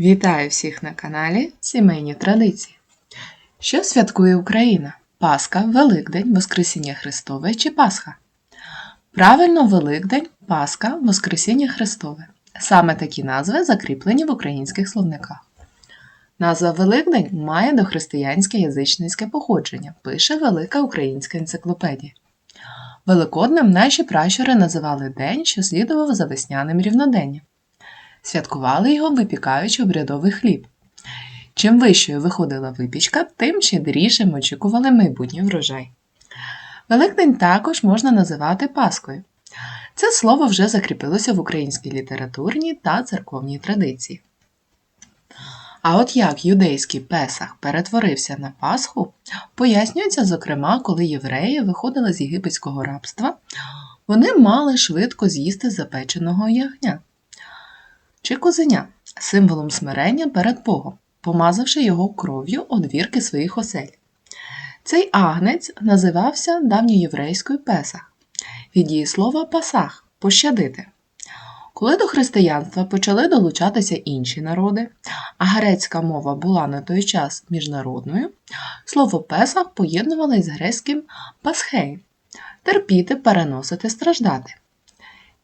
Вітаю всіх на каналі Сімейні Традиції. Що святкує Україна? Пасха, Великдень, Воскресіння Христове чи Пасха? Правильно, Великдень, Пасха, Воскресіння Христове. Саме такі назви закріплені в українських словниках. Назва Великдень має дохристиянське язичницьке походження, пише Велика Українська енциклопедія. Великоднем наші пращури називали день, що слідував за весняним рівноденням. Святкували його, випікаючи обрядовий хліб. Чим вищою виходила випічка, тим щедрішим очікували майбутній врожай. Великдень також можна називати Паскою. Це слово вже закріпилося в українській літературній та церковній традиції. А от як юдейський Песах перетворився на Пасху, пояснюється, зокрема, коли євреї виходили з єгипетського рабства, вони мали швидко з'їсти запеченого ягня чи козеня символом смирення перед Богом, помазавши його кров'ю одвірки своїх осель. Цей агнець називався давньоєврейською Песах, від її слова пасах пощадити. Коли до християнства почали долучатися інші народи, а грецька мова була на той час міжнародною, слово Песах поєднували з грецьким пасхей терпіти, переносити, страждати.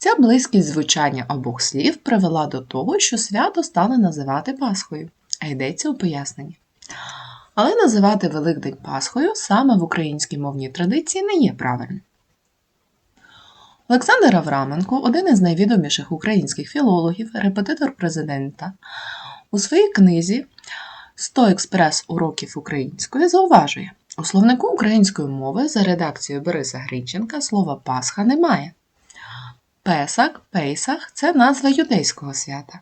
Ця близькість звучання обох слів привела до того, що свято стали називати Пасхою, а йдеться у поясненні. Але називати Великдень Пасхою саме в українській мовній традиції не є правильним. Олександр Авраменко, один із найвідоміших українських філологів, репетитор президента, у своїй книзі «100 експрес уроків української зауважує, у словнику української мови за редакцією Бориса Гринченка слова Пасха немає. Песак, Пейсах це назва юдейського свята.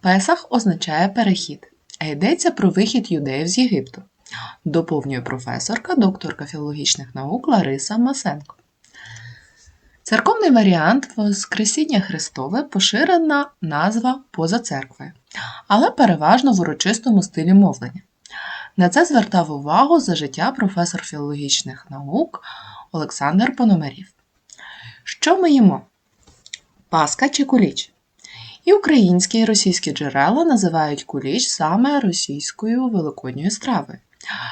Песах означає перехід, а йдеться про вихід юдеїв з Єгипту, доповнює професорка, докторка філологічних наук Лариса Масенко. Церковний варіант Воскресіння Христове поширена назва поза церквою, але переважно в урочистому стилі мовлення. На це звертав увагу за життя професор філологічних наук Олександр Пономарів. Що ми їмо? Паска чи куліч? І українські і російські джерела називають куліч саме російською великодньою стравою.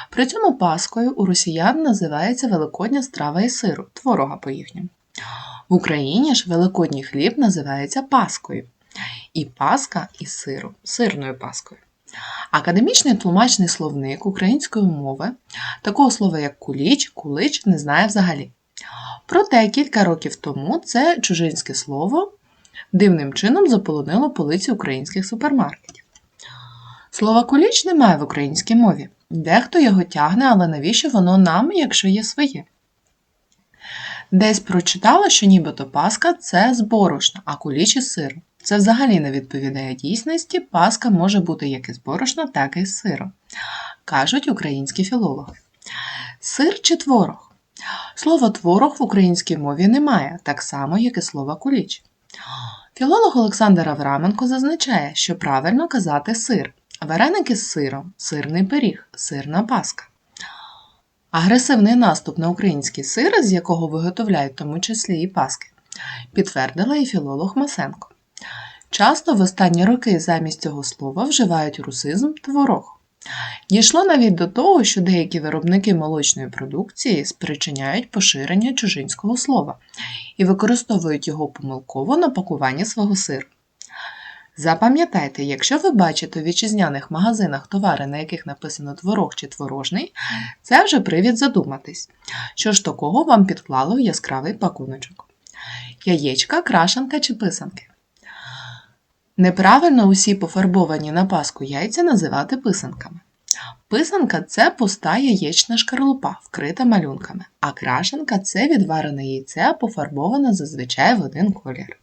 При цьому паскою у росіян називається великодня страва із сиру, творога по їхньому. В Україні ж великодній хліб називається паскою. І паска із сиру, сирною паскою. Академічний тлумачний словник української мови такого слова, як куліч, кулич не знає взагалі. Проте кілька років тому це чужинське слово дивним чином заполонило полиці українських супермаркетів. Слова куліч немає в українській мові. Дехто його тягне, але навіщо воно нам, якщо є своє? Десь прочитала, що нібито паска це з борошна, а куліч із сиру. Це взагалі не відповідає дійсності, паска може бути як із борошна, так і з сиром, кажуть українські філологи. Сир чи творог? Слова творог в українській мові немає, так само, як і слова куліч. Філолог Олександр Авраменко зазначає, що правильно казати сир, вареники з сиром, сирний пиріг, сирна паска. Агресивний наступ на український сир, з якого виготовляють в тому числі і паски, підтвердила і філолог Масенко. Часто в останні роки замість цього слова вживають русизм творог. Дійшло навіть до того, що деякі виробники молочної продукції спричиняють поширення чужинського слова і використовують його помилково на пакуванні свого сиру. Запам'ятайте, якщо ви бачите у вітчизняних магазинах товари, на яких написано творог чи творожний, це вже привід задуматись, що ж такого вам підклало в яскравий пакуночок. Яєчка, крашанка чи писанки. Неправильно усі пофарбовані на паску яйця називати писанками. Писанка це пуста яєчна шкарлупа, вкрита малюнками, а крашенка це відварене яйце, пофарбоване зазвичай в один колір.